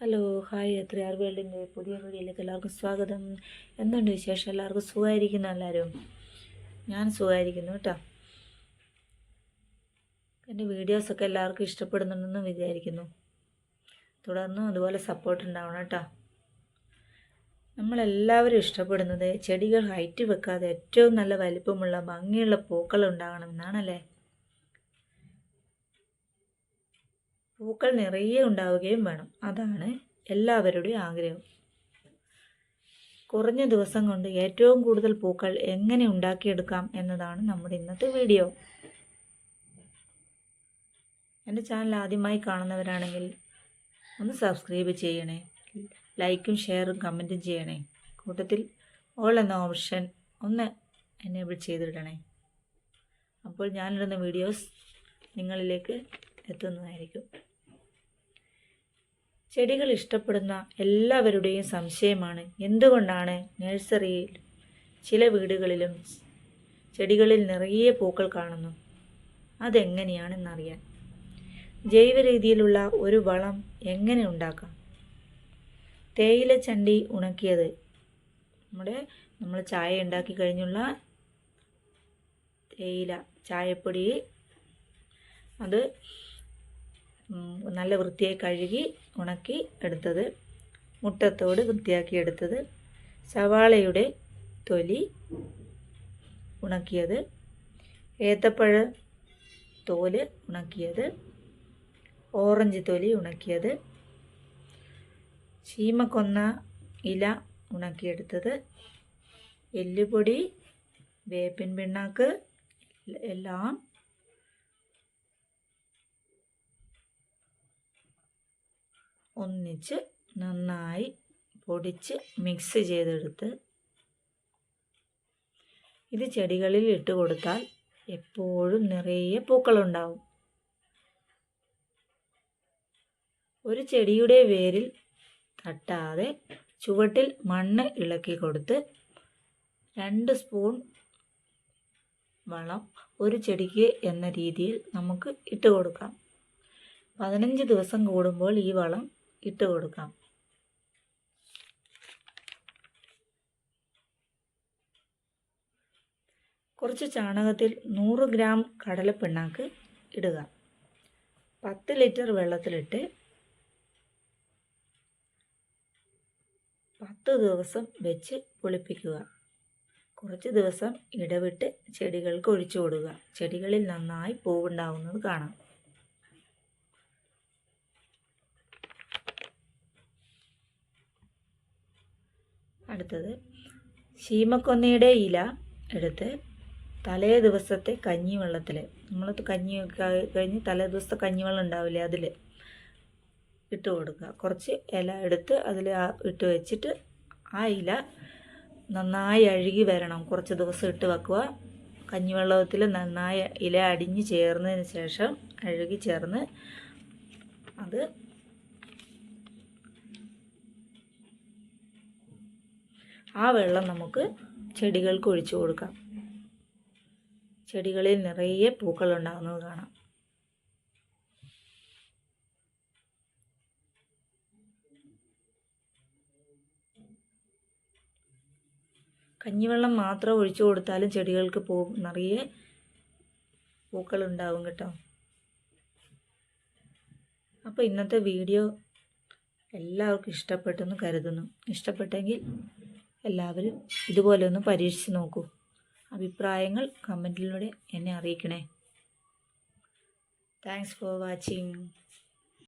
Hello hi എത്ര R വേൾഡിന്റെ പുതിയ വീഡിയോയിലേക്ക് എല്ലാവർക്കും സ്വാഗതം. എന്തുണ്ട് വിശേഷം? എല്ലാവർക്കും സുഖമായിരിക്കുന്നു എല്ലാവരും? ഞാൻ സുഖമായിരിക്കുന്നു കേട്ടോ. എന്റെ വീഡിയോസൊക്കെ എല്ലാവർക്കും ഇഷ്ടപ്പെടുന്നുണ്ടെന്ന് വിചാരിക്കുന്നു. തുടർന്നും അതുപോലെ സപ്പോർട്ട് ഉണ്ടാവണം കേട്ടോ. നമ്മളെല്ലാവരും ഇഷ്ടപ്പെടുന്നത് ചെടികൾ ഹൈറ്റ് വെക്കാതെ ഏറ്റവും നല്ല വലിപ്പമുള്ള ഭംഗിയുള്ള പൂക്കൾ ഉണ്ടാകണം പൂക്കൾ നിറയെ ഉണ്ടാവുകയും വേണം. അതാണ് എല്ലാവരുടെയും ആഗ്രഹം. കുറഞ്ഞ ദിവസം കൊണ്ട് ഏറ്റവും കൂടുതൽ പൂക്കൾ എങ്ങനെ ഉണ്ടാക്കിയെടുക്കാം എന്നതാണ് നമ്മുടെ ഇന്നത്തെ വീഡിയോ. എന്റെ ചാനൽ ആദ്യമായി കാണുന്നവരാണെങ്കിൽ ഒന്ന് സബ്സ്ക്രൈബ് ചെയ്യണേ. ലൈക്കും ഷെയറും കമന്റും ചെയ്യണേ. കൂട്ടത്തിൽ ഓൾ എന്ന ഓപ്ഷൻ ഒന്ന് എനേബിൾ ചെയ്തിടണേ. അപ്പോൾ ഞാനിടുന്ന വീഡിയോസ് നിങ്ങളിലേക്ക് എത്തുന്നതായിരിക്കും. ചെടികൾ ഇഷ്ടപ്പെടുന്ന എല്ലാവരുടെയും സംശയമാണ്. എന്തുകൊണ്ടാണ് നഴ്സറിയിൽ ചില വീടുകളിലും ചെടികളിൽ നിറയെ പൂക്കൾ കാണുന്നു? അതെങ്ങനെയാണെന്നറിയാൻ. ജൈവ രീതിയിലുള്ള ഒരു വളം എങ്ങനെ ഉണ്ടാക്കാം? തേയില ചണ്ടി ഉണക്കിയത് നമ്മുടെ നമ്മൾ ചായ ഉണ്ടാക്കി കഴിഞ്ഞുള്ള തേയില ചായപ്പൊടി അത് നല്ല വൃത്തിയായി കഴുകി ഉണക്കി എടുത്തത്. മുട്ടത്തോട് വൃത്തിയാക്കി എടുത്തത്. സവാളയുടെ തൊലി ഉണക്കിയത്. ഏത്തപ്പഴ തോൽ ഉണക്കിയത്. ഓറഞ്ച് തൊലി ഉണക്കിയത്. ചീമക്കൊന്ന ഇല ഉണക്കിയെടുത്തത്. എല്ലുപൊടി വേപ്പിൻ പിണ്ണാക്ക് എല്ലാം ഒന്നിച്ച് നന്നായി പൊടിച്ച് മിക്സ് ചെയ്തെടുത്ത് ഇത് ചെടികളിൽ ഇട്ട് കൊടുത്താൽ എപ്പോഴും നിറയെ പൂക്കളുണ്ടാവും. ഒരു ചെടിയുടെ വേരിൽ തട്ടാതെ ചുവട്ടിൽ മണ്ണ് ഇളക്കി കൊടുത്ത് രണ്ട് സ്പൂൺ വളം ഒരു ചെടിക്ക് എന്ന രീതിയിൽ നമുക്ക് ഇട്ട് കൊടുക്കാം. പതിനഞ്ച് ദിവസം കൂടുമ്പോൾ ഈ വളം ഇട്ട് കൊടുക്കാം. കുറച്ച് ചാണകത്തിൽ നൂറ് ഗ്രാം കടലപ്പിണ്ണാക്ക് ഇടുക. പത്ത് ലിറ്റർ വെള്ളത്തിലിട്ട് പത്ത് ദിവസം വെച്ച് പുളിപ്പിക്കുക. കുറച്ച് ദിവസം ഇടവിട്ട് ചെടികൾക്ക് ഒഴിച്ചു കൊടുക്കുക. ചെടികളിൽ നന്നായി പൂവുണ്ടാവുന്നത് കാണാം. അടുത്തത്. ശീമക്കൊന്നയുടെ ഇല എടുത്ത് തലേ ദിവസത്തെ കഞ്ഞിവെള്ളത്തിൽ നമ്മൾ കഞ്ഞി കഴിഞ്ഞ് തലേ ദിവസത്തെ കഞ്ഞിവെള്ളം ഉണ്ടാവില്ലേ അതിൽ ഇട്ട് കൊടുക്കുക. കുറച്ച് ഇല എടുത്ത് അതിൽ ഇട്ട് വെച്ചിട്ട് ആ ഇല നന്നായി അഴുകി വരണം. കുറച്ച് ദിവസം ഇട്ട് വെക്കുക. കഞ്ഞിവെള്ളത്തിൽ നന്നായി ഇല അടിഞ്ഞ് ചേർന്നതിന് ശേഷം അഴുകി ചേർന്ന് അത് ആ വെള്ളം നമുക്ക് ചെടികൾക്ക് ഒഴിച്ചു കൊടുക്കാം. ചെടികളിൽ നിറയെ പൂക്കൾ ഉണ്ടാകുന്നത് കാണാം. കഞ്ഞിവെള്ളം മാത്രം ഒഴിച്ചു കൊടുത്താലും ചെടികൾക്ക് പൂ നിറയെ പൂക്കൾ ഉണ്ടാവും കേട്ടോ. അപ്പോൾ ഇന്നത്തെ വീഡിയോ എല്ലാവർക്കും ഇഷ്ടപ്പെട്ടെന്ന് കരുതുന്നു. ഇഷ്ടപ്പെട്ടെങ്കിൽ എല്ലാവരും ഇതുപോലെ ഒന്ന് പരീക്ഷിച്ച് നോക്കൂ. അഭിപ്രായങ്ങൾ കമന്റിലൂടെ എന്നെ അറിയിക്കണേ. Thanks for watching